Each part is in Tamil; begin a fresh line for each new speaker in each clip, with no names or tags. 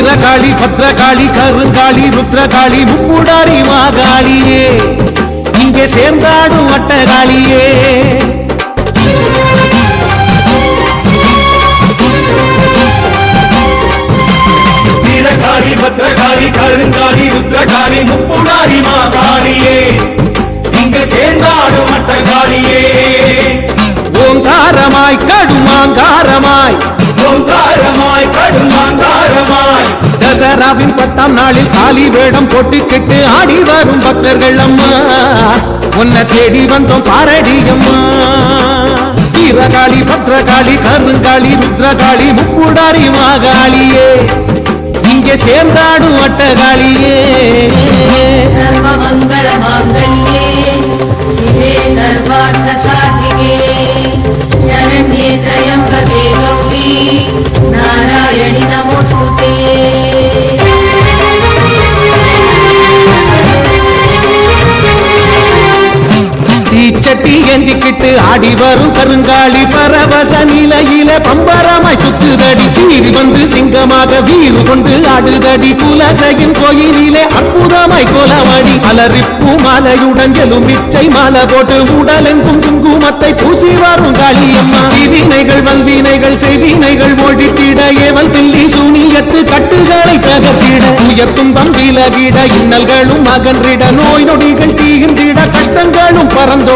வீரகாளி பத்ரகாளி கருங்காளி ருத்ரகாளி முப்புடாரி மாகாளியே. இங்கே சேர்ந்தாடும் வட்டகாளியே.
வீரகாளி பத்ரகாளி கருங்காளி ருத்ரகாளி முப்புடாரி மாகாளியே. இங்கே சேர்ந்தாடும் வட்டகாளியே.
ஓங்காரமாய் கடுமாங்காரமாய் விழாவின் பத்தாம் நாளில் காலி வேடம் போட்டுக்கிட்டு ஆடி வரும் பக்தர்கள் அம்மா. உன்னை தேடி வந்தோம் பாரடி அம்மா. வீரகாளி பத்ரகாளி கருங்காளி ருத்ரகாளி முப்புடாரி மாகாளியே. இங்கே சேர்ந்தாடும் அட்டகாளியே.
சர்வ மங்கள மாங்கல்யே.
சர்வார்த்த கேட்டு ஆடி வரும் கருங்காலி பரவச நிலையில பம்பரமாய் சுத்துதடி. சீறி வந்து சிங்கமாக வீறு கொண்டு ஆடுதடி. குலசையின் கோயிலிலே அற்புதமாய் கோலவடி. அலரிப்பு மாலையுடன் எலுமிச்சை மாலை போட்டு உடலெங்கும் குங்குமத்தை பூசி வரும் காளியம்மா. வினைகள் வல்வினைகள் செய்வினைகள் ஒழித்திட ஏவல் தில்லி சூனியத்து கட்டுகளை தகர்த்திட. உயர்த்தும் துன்பம் இன்னல்களும் அகன்றிட. நோய் நொடி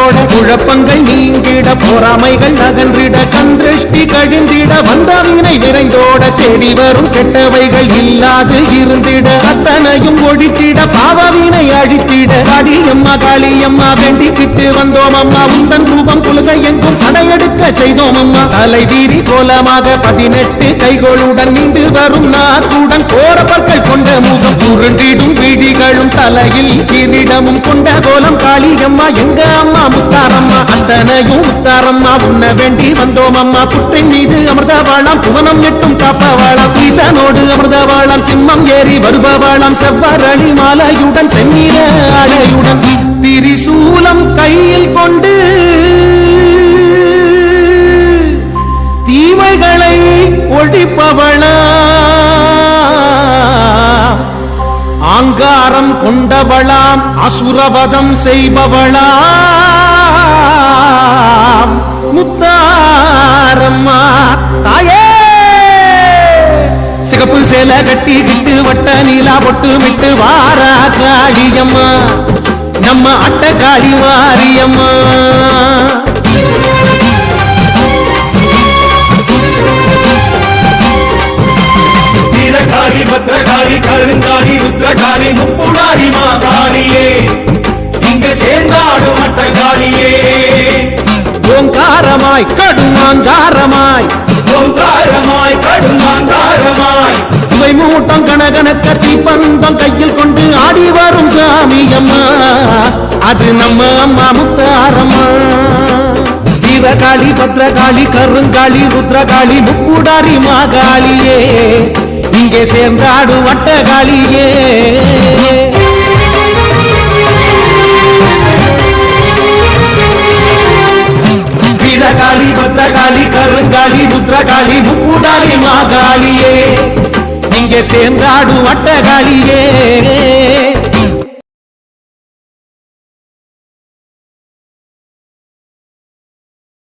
கஷ்டங்களும் குழப்பங்கள் நீங்கிட பொறாமைகள் நகன்றிட கந்திருஷ்டி கழிந்திட வந்தவினை விரைந்தோட தேடி வரும் கெட்டவைகள் இல்லாது இருந்திட அத்தனையும் ஒழித்திட பாவவினை அழித்திட காளியம்மா காளியம்மா வேண்டிக்கிட்டு வந்தோம் அம்மா. உந்தன் ரூபம் புலசை எங்கும் எடுக்க செய்தோம் அம்மா தலைவீரி கோலமாக பதினெட்டு கைகளுடன் நின்று வரும் நாக்குடன் கோர பற்கள் கொண்ட முகம். புரண்டிடும் விழிகளும் தலையில் கிரீடமும் கொண்ட கோலம். காளியம்மா எங்க அம்மா முத்தாரம்மா அத்தனையும் முத்தாரம்மா உன்ன வேண்டி வந்தோம் அம்மா புற்றின் மீது அமிர்தவாளாம் புவனம் எட்டும் காப்பவாளாம். ஈசனோடு அமிர்தவாளாம் சிம்மம் ஏறி வருபவாளாம். செவ்வரணி மாலையுடன் செந்நிற தீமைகளை ஒழிப்பவளா? ஆங்காரம் கொண்டவளாம் அசுரவதம் செய்பவளாம். முத்தாரம்மா தாயே! சிகப்பு சேலை விட்டு வட்ட நீலா பொட்டு விட்டு வாரா காளியம்மா. நம்ம அட்ட காளி வாரியம்மா
ருத்ரகாளி முப்புடாரி மாகாளியே இங்க சேர்ந்தாடும் அட்டகாளியே
ஓங்காரமாய் கடுமாங்காரமாய்
ஓங்காரமாய் கடுமாங்காரமாய்
சுவை மூட்டம் கனகனக்க தீப்பந்தம் கையில் கொண்டு ஆடி வரும் சாமி அம்மா. அது நம்ம அம்மா முத்தாரம்மா. வீரகாளி பத்ரகாளி கருங்காளி ருத்ரகாளி முக்குடாரி மாகாளியே. இங்கே சேர்ந்தாடு வட்டகாளியே.
வீரகாளி பத்ரகாளி கருங்காளி ருத்ரகாளி முப்புடாரி மாகாளியே.
இங்கே சேர்ந்தாடு வட்டகாளியே.